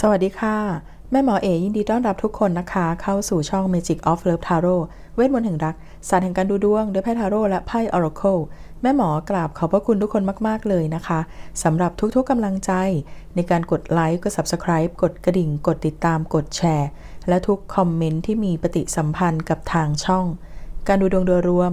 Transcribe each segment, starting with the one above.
สวัสดีค่ะ แม่หมอเอยินดีต้อนรับทุกคนนะคะ เข้าสู่ช่อง Magic of Love Tarot เวทมนต์แห่งรัก ศาสตร์แห่งการดูดวงด้วยไพ่ทาโร่และไพ่ Oracle แม่หมอกราบขอบพระคุณทุกคนมาก ๆ เลยนะคะสำหรับทุกๆกำลังใจ ในการกดไลค์ กด Subscribe กดกระดิ่ง กดติดตาม กดแชร์ และทุกคอมเมนต์ที่มีปฏิสัมพันธ์กับทางช่อง การดูดวงโดยรวม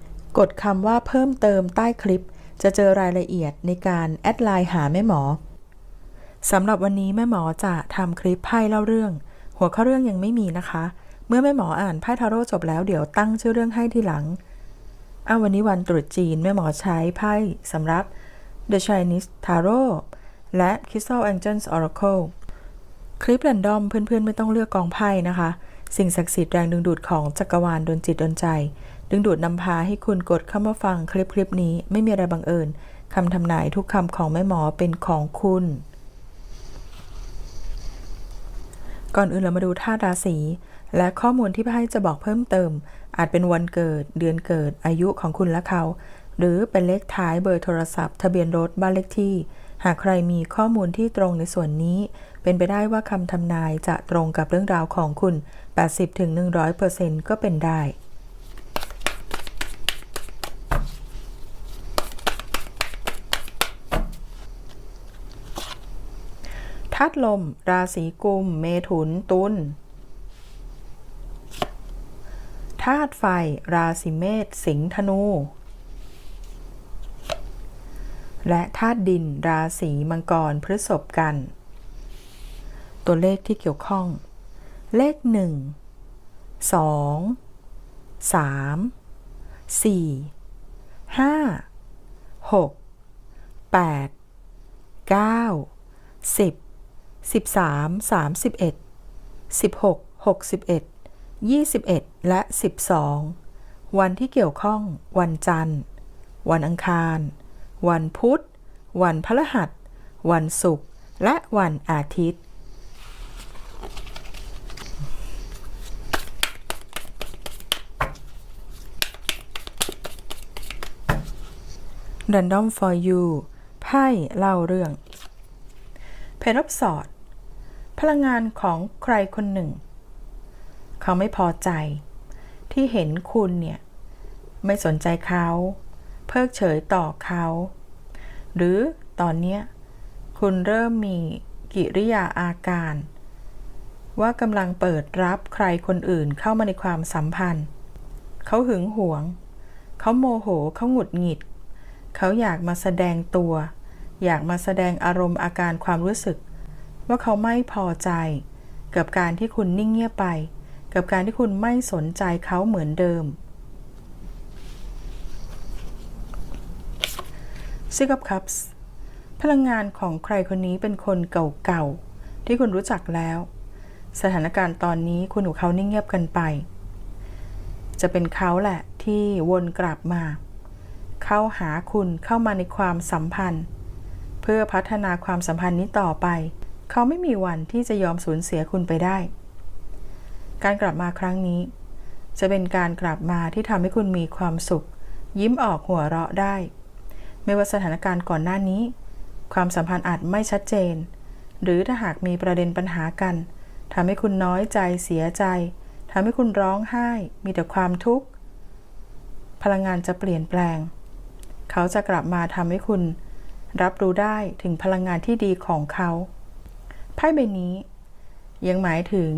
กดคำว่าเพิ่มเติมใต้คลิป จะเจอรายละเอียดในการแอดไลน์หาแม่หมอสำหรับวันนี้แม่หมอจะทำคลิปไพ่เล่าเรื่อง หัวข้อเรื่องยังไม่มีนะคะ เมื่อแม่หมออ่านไพ่ทาโร่จบแล้วเดี๋ยวตั้งชื่อเรื่องให้ทีหลังอาววันนี้วันตรุษจีนแม่หมอใช้ไพ่สำหรับ The Chinese Tarot และ Crystal Angels Oracle คลิปแรนดอมเพื่อนๆ ไม่ต้องเลือกกองไพ่นะคะ สิ่งศักดิ์สิทธิ์แรงดึงดูดของจักรวาลดนจิตดนใจ ดึงดูดนำพาให้คุณกดเข้ามาฟังคลิปคลิปนี้ไม่มีอะไรบังเอิญคำทำนายทุกคำของแม่หมอเป็นของคุณ ก่อนอื่นเรามาดูธาตุราศีและข้อมูลที่พ่จะบอกเพิ่มเติม อาจเป็นวันเกิด เดือนเกิด อายุของคุณและเขา หรือเป็นเลขท้ายเบอร์โทรศัพท์ ทะเบียนรถบ้านเลขที่ หากใครมีข้อมูลที่ตรงในส่วนนี้ เป็นไปได้ว่าคำทำนายจะตรงกับเรื่องราวของคุณ 80-100%ก็เป็นได้าตุลม ราศีกุม เมถุน ตุลธาตุไฟ ราศีเมษ สิงห์ ธนู และธาตุดิน ราศีมังกร พฤษภกัน ตัวเลขที่เกี่ยวข้อง เลข1 2 3 4 5 6 8 9 10 13 31 16 61 21 และ 12 วันที่เกี่ยวข้อง วันจันทร์ วันอังคาร วันพุธ วันพฤหัส วันศุกร์ และวันอาทิตย์ Random for you ไพ่เล่าเรื่อง เพนอฟสอด พลังงานของใครคนหนึ่ง เขาไม่พอใจ ที่เห็นคุณเนี่ย ไม่สนใจเขา เพิกเฉยต่อเขา หรือตอนเนี้ยคุณเริ่มมีกิริยาอาการ ว่ากำลังเปิดรับใครคนอื่นเข้ามาในความสัมพันธ์ เขาหึงหวง เขาโมโหเขาหงุดหงิด เขาอยากมาแสดงตัว อยากมาแสดงอารมณ์อาการความรู้สึก ว่าเขาไม่พอใจ กับการที่คุณนิ่งเงียบไป กับการที่คุณไม่สนใจเขาเหมือนเดิม Six of Cups พลังงานของใครคนนี้เป็นคนเก่าๆ ที่คุณรู้จักแล้ว สถานการณ์ตอนนี้คุณกับเขานิ่งเงียบกันไป จะเป็นเขาแหละที่วนกลับมา เข้าหาคุณเข้ามาในความสัมพันธ์ เพื่อพัฒนาความสัมพันธ์นี้ต่อไป เขาไม่มีวันที่จะยอมสูญเสียคุณไปได้ การกลับมาครั้งนี้ จะเป็นการกลับมาที่ทำให้คุณมีความสุข ยิ้มออกหัวเราะได้ ไม่ว่าสถานการณ์ก่อนหน้านี้ ความสัมพันธ์อาจไม่ชัดเจน หรือถ้าหากมีประเด็นปัญหากันทำให้คุณน้อยใจเสียใจทำให้คุณร้องไห้ มีแต่ความทุกข์ พลังงานจะเปลี่ยนแปลง เขาจะกลับมาทำให้คุณ รับรู้ได้ถึงพลังงานที่ดีของเขา ไพ่ใบนี้ ยังหมายถึง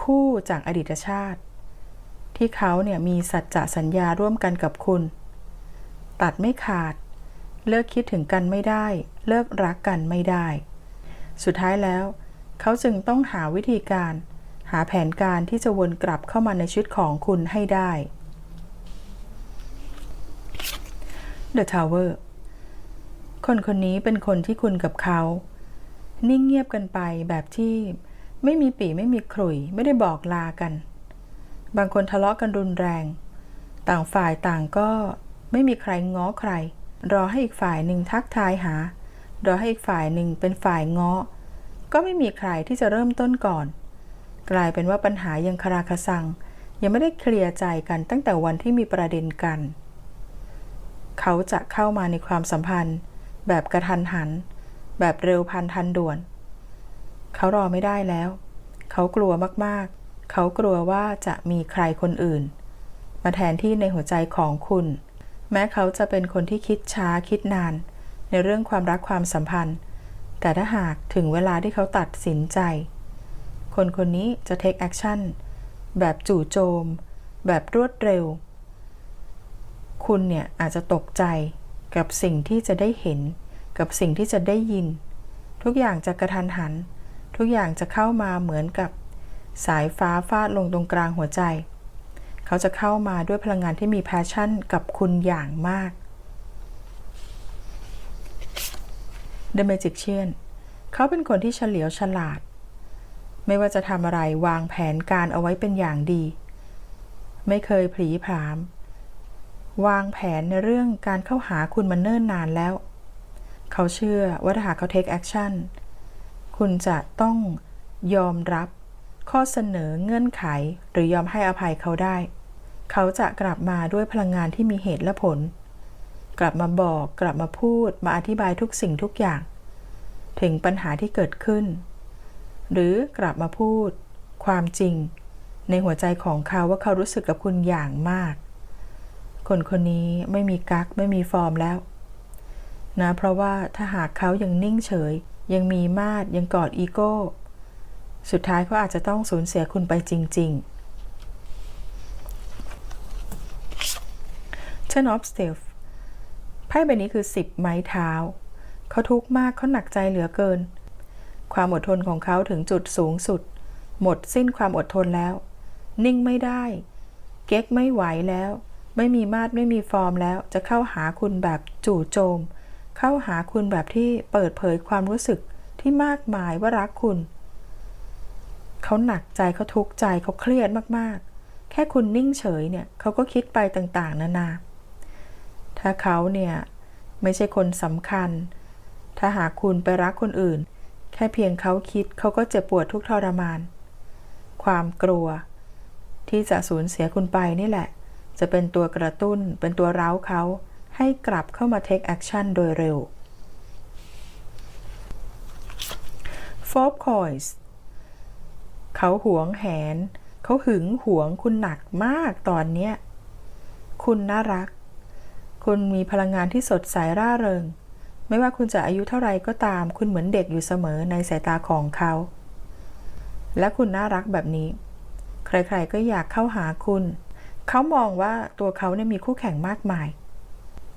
คู่จากอดีตชาติ ที่เขาเนี่ยมีสัจจะสัญญาร่วมกันกับคุณ ตัดไม่ขาด เลิกคิดถึงกันไม่ได้ เลิกรักกันไม่ได้ สุดท้ายแล้ว เขาจึงต้องหาวิธีการ หาแผนการที่จะวนกลับเข้ามาในชีวิตของคุณให้ได้ The Tower คนคนนี้เป็นคนที่คุณกับเขา นิ่งเงียบกันไปแบบที่ไม่มีปีไม่มีขลุยไม่ได้บอกลากัน บางคนทะเลาะกันรุนแรง ต่างฝ่ายต่างก็ไม่มีใครง้อใคร รอให้อีกฝ่ายหนึ่งทักทายหา รอให้อีกฝ่ายหนึ่งเป็นฝ่ายง้อ ก็ไม่มีใครที่จะเริ่มต้นก่อน กลายเป็นว่าปัญหายังคาราคาซัง ยังไม่ได้เคลียร์ใจกันตั้งแต่วันที่มีประเด็นกัน เขาจะเข้ามาในความสัมพันธ์ แบบกระทันหัน แบบเร็วพันทันด่วน เขารอไม่ได้แล้ว เขากลัวมากๆ เขากลัวว่าจะมีใครคนอื่น มาแทนที่ในหัวใจของคุณ แม้เขาจะเป็นคนที่คิดช้าคิดนาน ในเรื่องความรักความสัมพันธ์ แต่ถ้าหากถึงเวลาที่เขาตัดสินใจ คนคนนี้จะ take action แบบจู่โจม แบบรวดเร็ว คุณเนี่ยอาจจะตกใจ กับสิ่งที่จะได้เห็น กับสิ่งที่จะได้ยิน ทุกอย่างจะกระทันหัน ทุกอย่างจะเข้ามาเหมือนกับ สายฟ้าฟาดลงตรงกลางหัวใจ เขาจะเข้ามาด้วยพลังงานที่มีแพชชั่นกับคุณอย่างมาก The Magician เขาเป็นคนที่เฉลียวฉลาด ไม่ว่าจะทำอะไรวางแผนการเอาไว้เป็นอย่างดี ไม่เคยผลีผลาม วางแผนในเรื่องการเข้าหาคุณมาเนิ่นนานแล้ว เขาเชื่อว่าถ้าหากเขา take action คุณจะต้องยอมรับข้อเสนอเงื่อนไข หรือยอมให้อภัยเขาได้ เขาจะกลับมาด้วยพลังงานที่มีเหตุและผล กลับมาบอกกลับมาพูดมาอธิบายทุกสิ่งทุกอย่าง ถึงปัญหาที่เกิดขึ้น หรือกลับมาพูด ความจริง ในหัวใจของเขาว่าเขารู้สึกกับคุณอย่างมาก คนคนนี้ไม่มีกักไม่มีฟอร์มแล้ว นะเพราะว่าถ้าหากเขายังนิ่งเฉย ยังมีมาดยังกอดอีโก้ สุดท้ายเขาอาจจะต้องสูญเสียคุณไปจริง ๆ Ten of Staff ไพ่ใบนี้คือ 10 ไม้เท้า เขาทุกข์มากเขาหนักใจเหลือเกิน ความอดทนของเขาถึงจุดสูงสุด หมดสิ้นความอดทนแล้ว นิ่งไม่ได้ เก๊กไม่ไหวแล้ว ไม่มีมาดไม่มีฟอร์มแล้วจะเข้าหาคุณแบบจู่โจม เข้าหาคุณแบบที่เปิดเผยความรู้สึกที่มากมายว่ารักคุณ เขาหนักใจเขาทุกข์ใจเขาเครียดมากๆ แค่คุณนิ่งเฉยเนี่ยเขาก็คิดไปต่างๆ นานา ถ้าเขาเนี่ยไม่ใช่คนสำคัญ ถ้าหากคุณไปรักคนอื่น แค่เพียงเขาคิดเขาก็เจ็บปวดทุกทรมาน ความกลัว ที่จะสูญเสียคุณไปนี่แหละ จะเป็นตัวกระตุ้น เป็นตัวเร้าเขาให้กลับเข้ามา take action โดยเร็ว f o r c o i s เขาหวงแหน เขาหึงหวงคุณหนักมากตอนเนี้ย คุณน่ารัก คุณมีพลังงานที่สดใสร่าเริง ไม่ว่าคุณจะอายุเท่าไรก็ตาม คุณเหมือนเด็กอยู่เสมอในสายตาของเขา และคุณน่ารักแบบนี้ ใครๆก็อยากเข้าหาคุณ เขามองว่าตัวเขาเนี่ยมีคู่แข่งมากมาย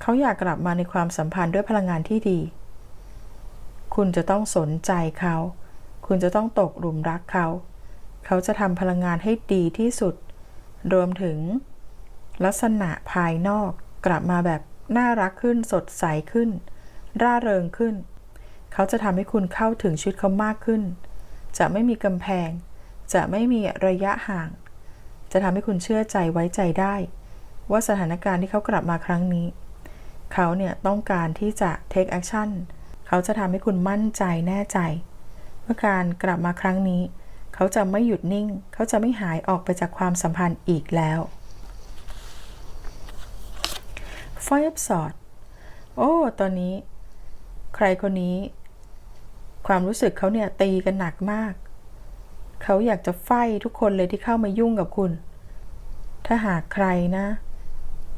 เขาอยากกลับมาในความสัมพันธ์ด้วยพลังงานที่ดี คุณจะต้องสนใจเขา คุณจะต้องตกหลุมรักเขา เขาจะทำพลังงานให้ดีที่สุด รวมถึง ลักษณะภายนอกกลับมาแบบน่ารักขึ้น สดใสขึ้น ร่าเริงขึ้น เขาจะทำให้คุณเข้าถึงชีวิตเขามากขึ้น จะไม่มีกำแพง จะไม่มีระยะห่าง จะทำให้คุณเชื่อใจไว้ใจได้ ว่าสถานการณ์ที่เขากลับมาครั้งนี้ เขาเนี่ยต้องการที่จะ take action เขาจะทำให้คุณมั่นใจแน่ใจ ว่าการกลับมาครั้งนี้ เขาจะไม่หยุดนิ่ง เขาจะไม่หายออกไปจากความสัมพันธ์อีกแล้ว Five of Swords โอ้ ตอนนี้ ใครคนนี้ ความรู้สึกเขาเนี่ยตีกันหนักมาก เขาอยากจะไฟทุกคนเลยที่เข้ามายุ่งกับคุณ ถ้าหากใครนะ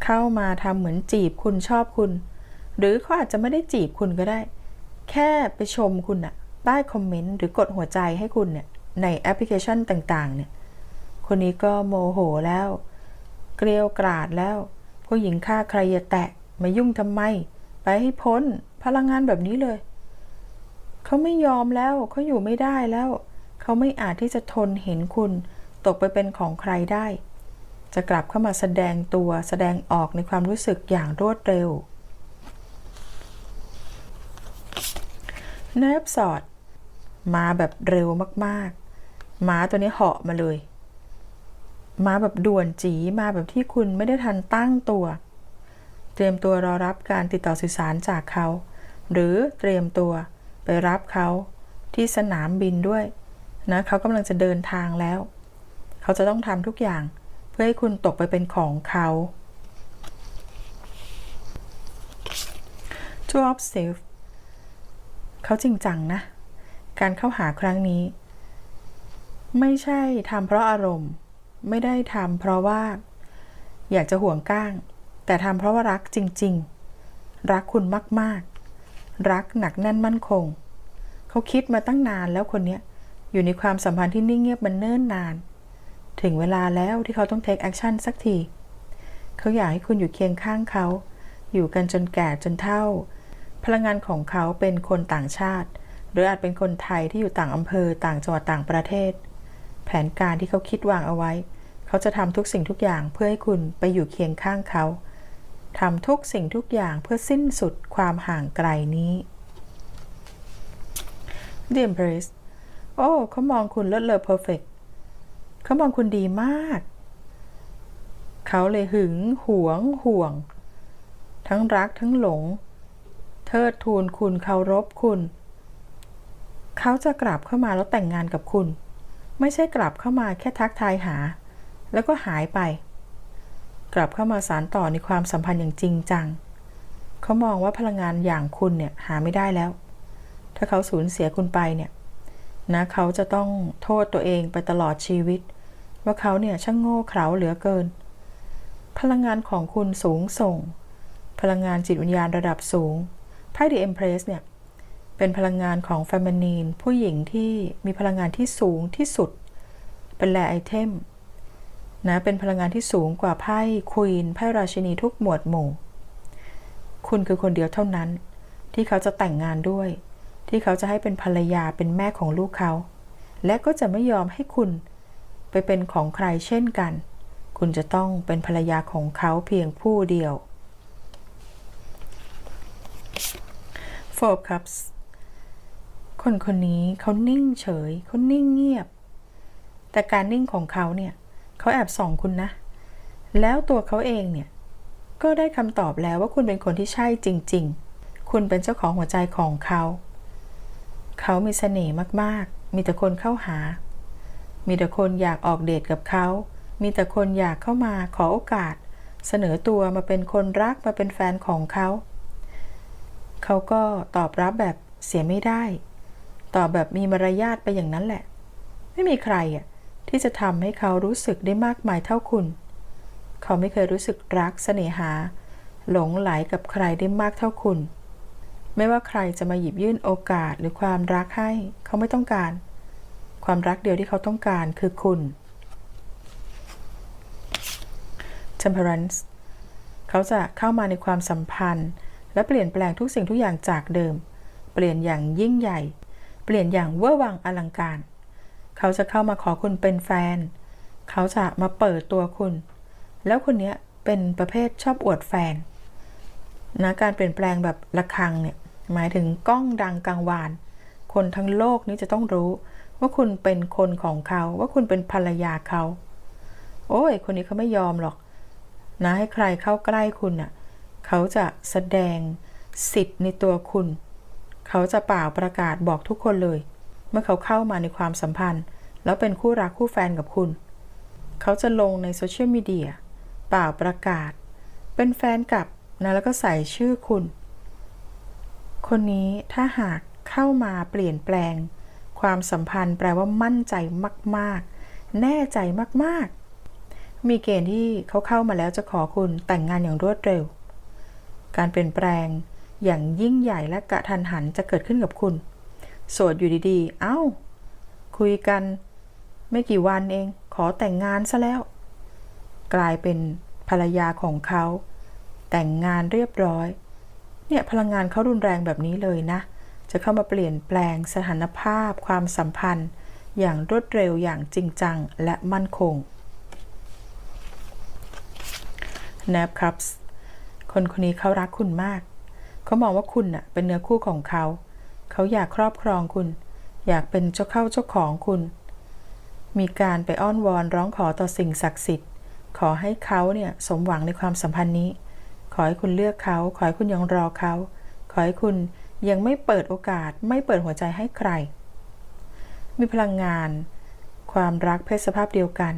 เข้ามาทำเหมือนจีบคุณชอบคุณ หรือเขาอาจจะไม่ได้จีบคุณก็ได้ แค่ไปชมคุณอะใต้คอมเมนต์หรือกดหัวใจให้คุณเนี่ยในแอปพลิเคชันต่าง ๆ เนี่ย คนนี้ก็โมโหแล้ว เกลียวกราดแล้ว ผู้หญิงฆ่าใครอย่าแตะ มายุ่งทำไม ไปให้พ้นพลังงานแบบนี้เลย เขาไม่ยอมแล้วเขาอยู่ไม่ได้แล้ว เขาไม่อาจที่จะทนเห็นคุณ ตกไปเป็นของใครได้ จะกลับเข้ามาแสดงตัวแสดงออกในความรู้สึกอย่างรวดเร็วเนิบสอด มาแบบเร็วมากๆม้าตัวนี้เหาะมาเลย มาแบบด่วนจีมาแบบที่คุณไม่ได้ทันตั้งตัว เตรียมตัวรอรับการติดต่อสื่อสารจากเขา หรือเตรียมตัวไปรับเขาที่สนามบินด้วย นะเขากำลังจะเดินทางแล้ว เขาจะต้องทำทุกอย่าง เพื่อให้คุณตกไปเป็นของเขา Two of Self เขาจริงจังนะ การเข้าหาครั้งนี้ ไม่ใช่ทำเพราะอารมณ์ ไม่ได้ทำเพราะว่า อยากจะห่วงก้าง แต่ทำเพราะว่ารักจริง ๆ รักคุณมาก ๆ รักหนักแน่นมั่นคง เขาคิดมาตั้งนานแล้วคนเนี้ย อยู่ในความสัมพันธ์ที่นิ่งเงียบมันเนิ่นนาน ถึงเวลาแล้วที่เขาต้อง take action สักที เขาอยากให้คุณอยู่เคียงข้างเขา อยู่กันจนแก่จนเฒ่า พลังงานของเขาเป็นคนต่างชาติ หรืออาจเป็นคนไทยที่อยู่ต่างอำเภอต่างจังหวัดต่างประเทศ แผนการที่เขาคิดวางเอาไว้ เขาจะทำทุกสิ่งทุกอย่างเพื่อให้คุณไปอยู่เคียงข้างเขาทำทุกสิ่งทุกอย่างเพื่อสิ้นสุดความห่างไกลนี้ The Empress อ้เขามองคุณเลิศเลอ perfect เขามองคุณดีมาก เขาเลยหึง หวง ห่วง ทั้งรักทั้งหลง เทิดทูนคุณเคารพคุณ เขาจะกลับเข้ามาแล้วแต่งงานกับคุณ ไม่ใช่กลับเข้ามาแค่ทักทายหา แล้วก็หายไป กลับเข้ามาสารต่อในความสัมพันธ์อย่างจริงจัง เขามองว่าพลังงานอย่างคุณเนี่ยหาไม่ได้แล้ว ถ้าเขาสูญเสียคุณไปเนี่ย นะเขาจะต้องโทษตัวเองไปตลอดชีวิต ว่าเขาเนี่ยช่างโง่เขลาเหลือเกิน พลังงานของคุณสูงส่ง พลังงานจิตวิญญาณระดับสูงไพ่ The Empress เนี่ยเป็นพลังงานของ f e m i n i n e ผู้หญิงที่มีพลังงานที่สูงที่สุด เป็นแลไอเทมนะเป็นพลังงานที่สูงกว่าไพ่ควีนไพ่ราชินีทุกหมวดหมู่ คุณคือคนเดียวเท่านั้น ที่เขาจะแต่งงานด้วย ที่เขาจะให้เป็นภรรยาเป็นแม่ของลูกเขา และก็จะไม่ยอมให้คุณไปเป็นของใครเช่นกัน คุณจะต้องเป็นภรรยาของเขาเพียงผู้เดียว Four Cups คนคนนี้เขานิ่งเฉยเขานิ่งเงียบ แต่การนิ่งของเขาเนี่ยเขาแอบส่องคุณนะ แล้วตัวเขาเองเนี่ย ก็ได้คำตอบแล้วว่าคุณเป็นคนที่ใช่จริง ๆ คุณเป็นเจ้าของหัวใจของเขา เขามีเสน่ห์มากๆ มีแต่คนเข้าหา มีแต่คนอยากออกเดทกับเขา มีแต่คนอยากเข้ามาขอโอกาส เสนอตัวมาเป็นคนรักมาเป็นแฟนของเขา เขาก็ตอบรับแบบเสียไม่ได้ ตอบแบบมีมารยาทไปอย่างนั้นแหละ ไม่มีใครอะที่จะทำให้เขารู้สึกได้มากมายเท่าคุณ เขาไม่เคยรู้สึกรักเสน่หา หลงไหลกับใครได้มากเท่าคุณ ไม่ว่าใครจะมาหยิบยื่นโอกาสหรือความรักให้ เขาไม่ต้องการ ความรักเดียวที่เขาต้องการคือคุณ Temperance เขาจะเข้ามาในความสัมพันธ์ และเปลี่ยนแปลงทุกสิ่งทุกอย่างจากเดิม เปลี่ยนอย่างยิ่งใหญ่ เปลี่ยนอย่างเวอร์วังอลังการ เขาจะเข้ามาขอคุณเป็นแฟน เขาจะมาเปิดตัวคุณ แล้วคนนี้เป็นประเภทชอบอวดแฟนนะการเปลี่ยนแปลงแบบระคังเนี่ย หมายถึงกล้องดังกังวาน คนทั้งโลกนี้จะต้องรู้ ว่าคุณเป็นคนของเขา ว่าคุณเป็นภรรยาเขา โอ้ย คนนี้เขาไม่ยอมหรอก นะให้ใครเข้าใกล้คุณน่ะ เขาจะแสดงสิทธิ์ในตัวคุณ เขาจะเปล่าประกาศบอกทุกคนเลย เมื่อเขาเข้ามาในความสัมพันธ์ แล้วเป็นคู่รักคู่แฟนกับคุณ เขาจะลงในโซเชียลมีเดียเปล่าประกาศ เป็นแฟนกับนะแล้วก็ใส่ชื่อคุณ คนนี้ถ้าหากเข้ามาเปลี่ยนแปลง ความสัมพันธ์แปลว่ามั่นใจมากๆ แน่ใจมากๆ มีเกณฑ์ที่เขาเข้ามาแล้วจะขอคุณแต่งงานอย่างรวดเร็ว การเปลี่ยนแปลงอย่างยิ่งใหญ่และกระทันหันจะเกิดขึ้นกับคุณ โสดอยู่ดีๆ เอ้า คุยกัน ไม่กี่วันเอง ขอแต่งงานซะแล้ว กลายเป็นภรรยาของเขา แต่งงานเรียบร้อย เนี่ยพลังงานเขารุนแรงแบบนี้เลยนะ จะเข้ามาเปลี่ยนแปลงสถานภาพ ความสัมพันธ์ อย่างรวดเร็วอย่างจริงจังและมั่นคง n a p c u p s คนคนนี้เขารักคุณมาก เขามองว่าคุณน่ะเป็นเนื้อคู่ของเขา เขาอยากครอบครองคุณ อยากเป็นเจ้าเข้าเจ้าของคุณ มีการไปอ้อนวอนร้องขอต่อสิ่งศักดิ์สิทธิ์ ขอให้เขาเนี่ยสมหวังในความสัมพันธ์นี้ ขอให้คุณเลือกเขา ขอให้คุณยังรอเขา ขอให้คุณยังไม่เปิดโอกาส ไม่เปิดหัวใจให้ใคร มีพลังงาน ความรักเพศสภาพเดียวกัน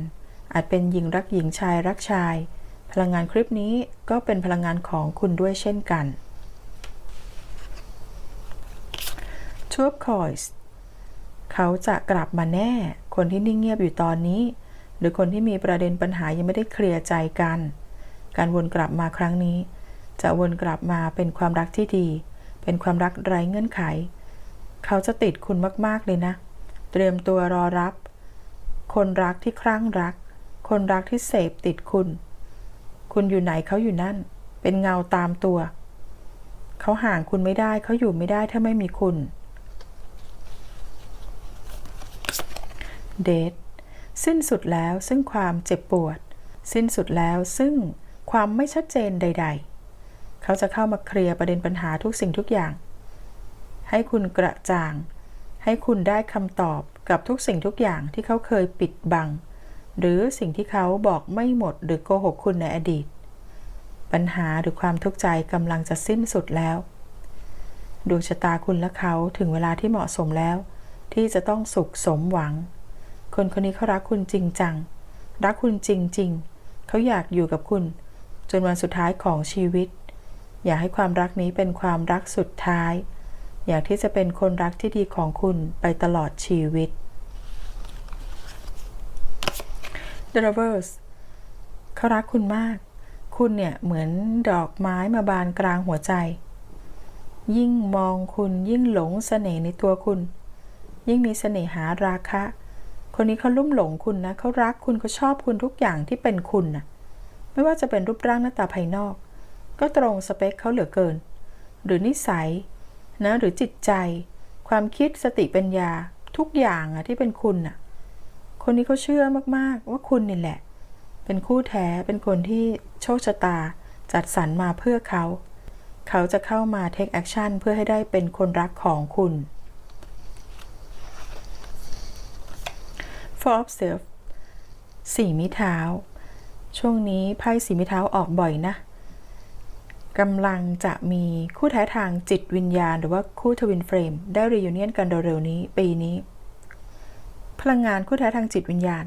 อาจเป็นหญิงรักหญิงชายรักชาย พลังงานคลิปนี้ก็เป็นพลังงานของคุณด้วยเช่นกัน t w o of Coins เขาจะกลับมาแน่ คนที่นิ่งเงียบอยู่ตอนนี้ หรือคนที่มีประเด็นปัญหายังไม่ได้เคลียร์ใจกัน การวนกลับมาครั้งนี้ จะวนกลับมาเป็นความรักที่ดี เป็นความรักไร้เงื่อนไข เขาจะติดคุณมาก ๆ เลยนะ เตรียมตัวรอรับ คนรักที่คลั่งรัก คนรักที่เสพติดคุณ คุณอยู่ไหนเขาอยู่นั่น เป็นเงาตามตัว เขาห่างคุณไม่ได้เขาอยู่ไม่ได้ถ้าไม่มีคุณ เดทสิ้นสุดแล้วซึ่งความเจ็บปวด สิ้นสุดแล้วซึ่ง ความไม่ชัดเจนใด ๆ เขาจะเข้ามาเคลียร์ประเด็นปัญหาทุกสิ่งทุกอย่าง ให้คุณกระจ่าง ให้คุณได้คำตอบกับทุกสิ่งทุกอย่างที่เขาเคยปิดบัง หรือสิ่งที่เขาบอกไม่หมดหรือโกหกคุณในอดีต ปัญหาหรือความทุกข์ใจกำลังจะสิ้นสุดแล้วดวงชะตาคุณและเขาถึงเวลาที่เหมาะสมแล้ว ที่จะต้องสุขสมหวัง คนคนนี้เขารักคุณจริงจัง รักคุณจริง ๆ เขาอยากอยู่กับคุณ จนวันสุดท้ายของชีวิต อยากให้ความรักนี้เป็นความรักสุดท้าย อยากที่จะเป็นคนรักที่ดีของคุณไปตลอดชีวิต The Lovers เขารักคุณมาก คุณเนี่ยเหมือนดอกไม้มาบานกลางหัวใจ ยิ่งมองคุณยิ่งหลงเสน่ห์ในตัวคุณ ยิ่งมีเสน่หาราคะ คนนี้เขาลุ่มหลงคุณนะเขารักคุณเขาชอบคุณทุกอย่างที่เป็นคุณนะ ไม่ว่าจะเป็นรูปร่างหน้าตาภายนอก ก็ตรงสเปคเขาเหลือเกิน หรือนิสัยนะหรือจิตใจ ความคิดสติปัญญาทุกอย่างอะที่เป็นคุณอะคนนี้เขาเชื่อมากๆ ว่าคุณนี่แหละ เป็นคู่แท้เป็นคนที่โชคชะตาจัดสรรมาเพื่อเขา เขาจะเข้ามา take action เพื่อให้ได้เป็นคนรักของคุณ f o r of Self สีมิเท้า ช่วงนี้ไพ่สีมิเท้าออกบ่อยนะกำลังจะมีคู่แท้ทางจิตวิญญาณ หรือว่าคู่ทวินเฟรม ได้รียูเนียนกันเร็วๆนี้ ปีนี้ พลังงานคู่แท้ทางจิตวิญญาณ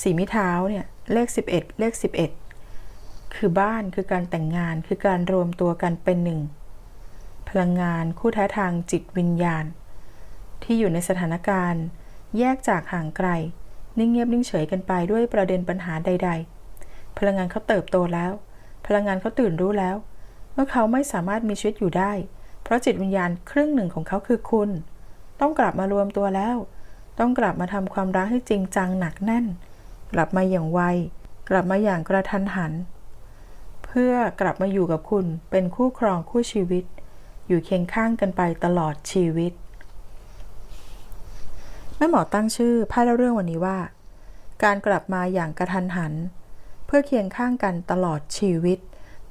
สีมิเท้าเนี่ย เลข 11 เลข 11 คือบ้านคือการแต่งงานคือการรวมตัวกันเป็นหนึ่ง พลังงานคู่แท้ทางจิตวิญญาณ ที่อยู่ในสถานการณ์ แยกจากห่างไกล นิ่งเงียบนิ่งเฉยกันไปด้วยประเด็นปัญหาใด ๆ พลังงานเขาเติบโตแล้ว พลังงานเขาตื่นรู้แล้ว ว่าเขาไม่สามารถมีชีวิตอยู่ได้ เพราะจิตวิญญาณครึ่งหนึ่งของเขาคือคุณ ต้องกลับมารวมตัวแล้ว ต้องกลับมาทำความรักให้จริงจังหนักแน่น กลับมาอย่างไว กลับมาอย่างกระทันหัน เพื่อกลับมาอยู่กับคุณเป็นคู่ครองคู่ชีวิต อยู่เคียงข้างกันไปตลอดชีวิตแม่หมอตั้งชื่อไพ่เล่าเรื่องวันนี้ว่า การกลับมาอย่างกระทันหัน พื่อเคียงข้างกันตลอดชีวิต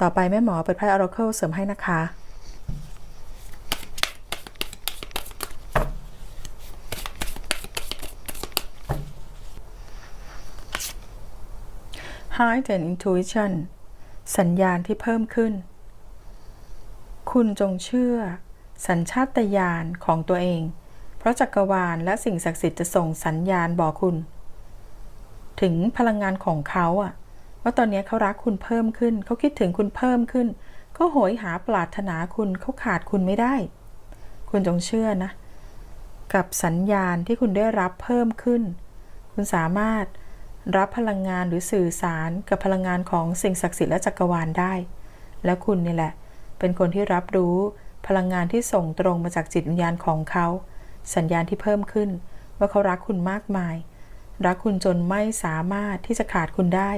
ต่อไปแม่หมอเปิดไพ่ออร์เคิลเสริมให้นะคะ Height and Intuition สัญญาณที่เพิ่มขึ้น คุณจงเชื่อ สัญชาตญาณของตัวเอง เพราะจักรวาลและสิ่งศักดิ์สิทธิ์จะส่งสัญญาณบอกคุณ ถึงพลังงานของเขาอะ ว่าตอนนี้เขารักคุณเพิ่มขึ้น เขาคิดถึงคุณเพิ่มขึ้น เขาโหยหาปรารถนาคุณเขาขาดคุณไม่ได้ คุณจงเชื่อนะ กับสัญญาณที่คุณได้รับเพิ่มขึ้น คุณสามารถรับพลังงานหรือสื่อสารกับพลังงานของสิ่งศักดิ์สิทธิ์และจักรวาลได้ และคุณนี่แหละ เป็นคนที่รับรู้พลังงานที่ส่งตรงมาจากจิตวิญญาณของเขา สัญญาณที่เพิ่มขึ้น ว่าเขารักคุณมากมาย รักคุณจนไม่สามารถที่จะขาดคุณได้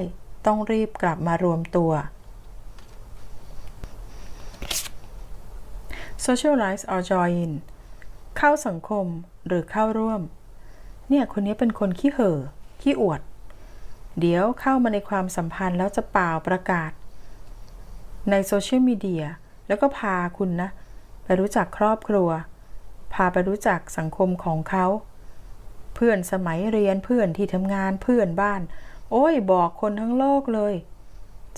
ต้องรีบกลับมารวมตัว socialize or join เข้าสังคมหรือเข้าร่วม เนี่ยคนนี้เป็นคนขี้เห่อ ขี้อวด เดี๋ยวเข้ามาในความสัมพันธ์แล้วจะเปล่าประกาศ ในโซเชียลมีเดียแล้วก็พาคุณนะ ไปรู้จักครอบครัว พาไปรู้จักสังคมของเขา เพื่อนสมัยเรียนเพื่อนที่ทำงานเพื่อนบ้าน โอ้ย บอกคนทั้งโลกเลย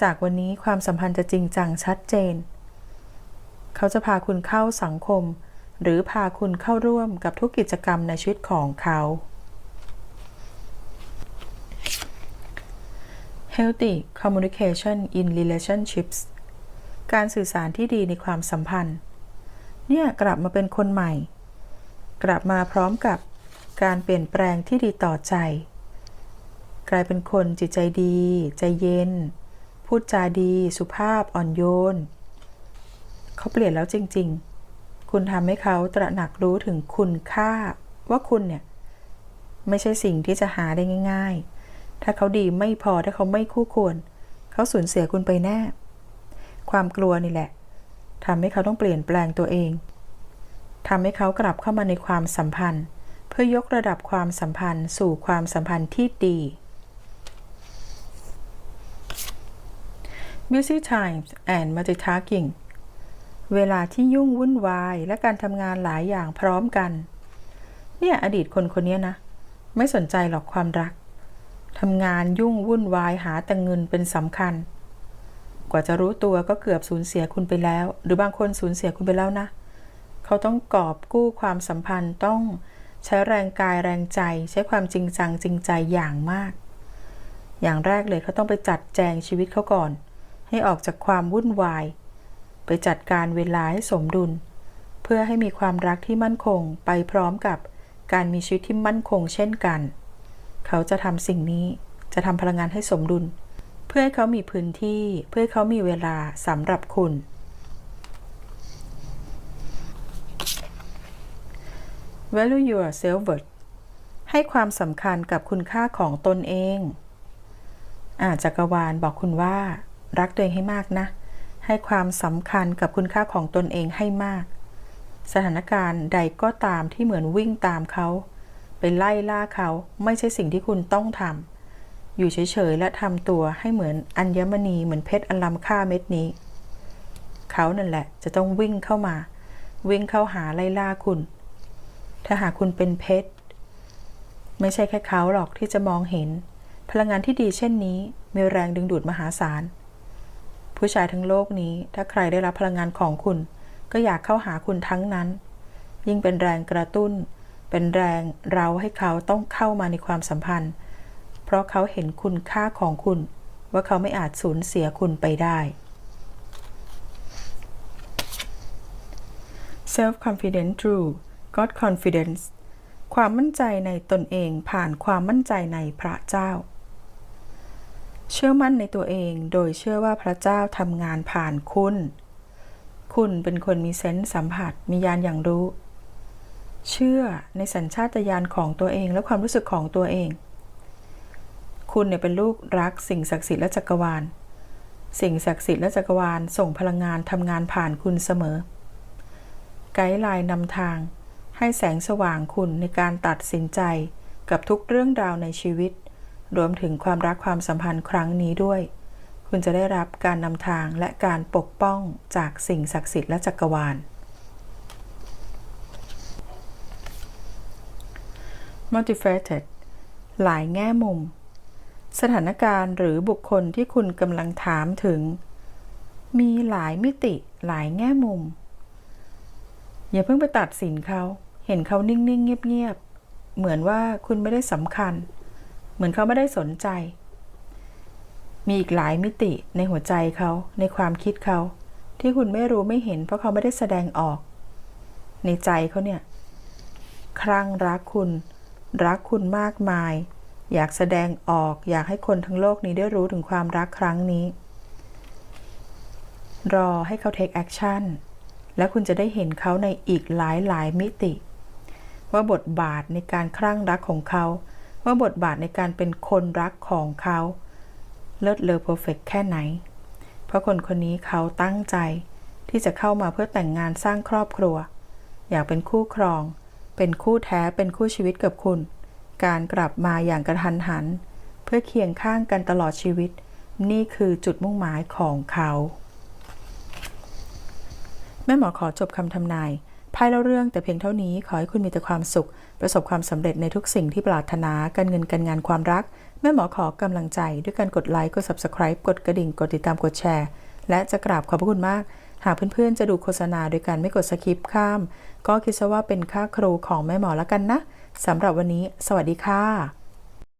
จากวันนี้ความสัมพันธ์จะจริงจังชัดเจน เขาจะพาคุณเข้าสังคม หรือพาคุณเข้าร่วมกับทุกกิจกรรมในชีวิตของเขา Healthy communication in relationships การสื่อสารที่ดีในความสัมพันธ์ เนี่ยกลับมาเป็นคนใหม่ กลับมาพร้อมกับการเปลี่ยนแปลงที่ดีต่อใจ กลายเป็นคนจิตใจดี ใจเย็น พูดจาดี สุภาพอ่อนโยน เขาเปลี่ยนแล้วจริง ๆ คุณทำให้เขาตระหนักรู้ถึงคุณค่า ว่าคุณเนี่ย ไม่ใช่สิ่งที่จะหาได้ง่าย ๆ ถ้าเขาดีไม่พอถ้าเขาไม่คู่ควร เขาสูญเสียคุณไปแน่ ความกลัวนี่แหละทำให้เขาต้องเปลี่ยนแปลงตัวเองทำให้เขากลับเข้ามาในความสัมพันธ์ เพื่อยกระดับความสัมพันธ์สู่ความสัมพันธ์ที่ดี busy times and multitasking เวลาที่ยุ่งวุ่นวายและการทำงานหลายอย่างพร้อมกัน เนี่ยอดีตคนคนนี้นะ ไม่สนใจหรอกความรักทำงานยุ่งวุ่นวายหาแต่เงินเป็นสำคัญ กว่าจะรู้ตัวก็เกือบสูญเสียคุณไปแล้ว หรือบางคนสูญเสียคุณไปแล้วนะ เขาต้องกอบกู้ความสัมพันธ์ต้องใช้แรงกายแรงใจ ใช้ความจริงจังจริงใจอย่างมาก อย่างแรกเลยเขาต้องไปจัดแจงชีวิตเขาก่อน ให้ออกจากความวุ่นวาย ไปจัดการเวลาให้สมดุล เพื่อให้มีความรักที่มั่นคงไปพร้อมกับการมีชีวิตที่มั่นคงเช่นกัน เขาจะทำสิ่งนี้จะทำพลังงานให้สมดุล เพื่อให้เขามีพื้นที่ เพื่อให้เขามีเวลาสำหรับคุณ value your self worth ให้ความสำคัญกับคุณค่าของตนเองอาจักรวาลบอกคุณว่า รักตัวเองให้มากนะ ให้ความสำคัญกับคุณค่าของตนเองให้มาก สถานการณ์ใดก็ตามที่เหมือนวิ่งตามเขา ไปไล่ล่าเขาไม่ใช่สิ่งที่คุณต้องทำอยู่เฉยๆและทำตัวให้เหมือนอัญมณีเหมือนเพชรอันล้ำค่าเม็ดนี้ เขานั่นแหละจะต้องวิ่งเข้ามา วิ่งเข้าหาไล่ล่าคุณ ถ้าหากคุณเป็นเพชรไม่ใช่แค่เขาหรอกที่จะมองเห็น พลังงานที่ดีเช่นนี้ มีแรงดึงดูดมหาศาล ผู้ชายทั้งโลกนี้ ถ้าใครได้รับพลังงานของคุณ ก็อยากเข้าหาคุณทั้งนั้น ยิ่งเป็นแรงกระตุ้น เป็นแรงเราให้เขาต้องเข้ามาในความสัมพันธ์ เพราะเขาเห็นคุณค่าของคุณ ว่าเขาไม่อาจสูญเสียคุณไปได้ self confidence through God confidence ความมั่นใจในตนเองผ่านความมั่นใจในพระเจ้า เชื่อมั่นในตัวเองโดยเชื่อว่าพระเจ้าทำงานผ่านคุณ คุณเป็นคนมีเซนส์สัมผัสมีญาณอย่างรู้ เชื่อในสัญชาตญาณของตัวเองและความรู้สึกของตัวเอง คุณเนี่ยเป็นลูกรักสิ่งศักดิ์สิทธิ์และจักรวาล สิ่งศักดิ์สิทธิ์และจักรวาลส่งพลังงานทำงานผ่านคุณเสมอ ไกด์ไลน์นำทางให้แสงสว่างคุณในการตัดสินใจกับทุกเรื่องราวในชีวิต รวมถึงความรักความสัมพันธ์ครั้งนี้ด้วย คุณจะได้รับการนำทางและการปกป้องจากสิ่งศักดิ์สิทธิ์และจักรวาล multifaceted หลายแง่มุม สถานการณ์หรือบุคคลที่คุณกำลังถามถึง มีหลายมิติหลายแง่มุม อย่าเพิ่งไปตัดสินเขา เห็นเขานิ่ง ๆ เงียบ ๆ เหมือนว่าคุณไม่ได้สำคัญ เหมือนเขาไม่ได้สนใจ มีอีกหลายมิติในหัวใจเขาในความคิดเขา ที่คุณไม่รู้ไม่เห็น เพราะเขาไม่ได้แสดงออก ในใจเขาเนี่ยครั่งรักคุณ รักคุณมากมาย อยากแสดงออก อยากให้คนทั้งโลกนี้ได้รู้ถึงความรักครั้งนี้ รอให้เขา take action และคุณจะได้เห็นเขาในอีกหลายหลายมิติ ว่าบทบาทในการคลั่งรักของเขา ว่าบทบาทในการเป็นคนรักของเขาเลิศเลอเพอร์เฟกแค่ไหน เพราะคนคนนี้เขาตั้งใจที่จะเข้ามาเพื่อแต่งงานสร้างครอบครัว อยากเป็นคู่ครอง เป็นคู่แท้เป็นคู่ชีวิตกับคุณ การกลับมาอย่างกระทันหัน เพื่อเคียงข้างกันตลอดชีวิต นี่คือจุดมุ่งหมายของเขา แม่หมอขอจบคำทำนายไพ่เล่าเรื่องแต่เพียงเท่านี้ขอให้คุณมีแต่ความสุข ประสบความสำเร็จในทุกสิ่งที่ปรารถนาการเงินการงานความรัก แม่หมอขอกำลังใจด้วยการกดไลค์กด subscribe กดกระดิ่ง กดติดตามกดแชร์ และจะกราบขอบพระคุณมาก หากเพื่อนๆ จะดูโฆษณาโดยการไม่กดสคิปข้าม ก็คิดซะว่าเป็นค่าครูของแม่หมอแล้วกันนะสำหรับวันนี้ สวัสดีค่ะ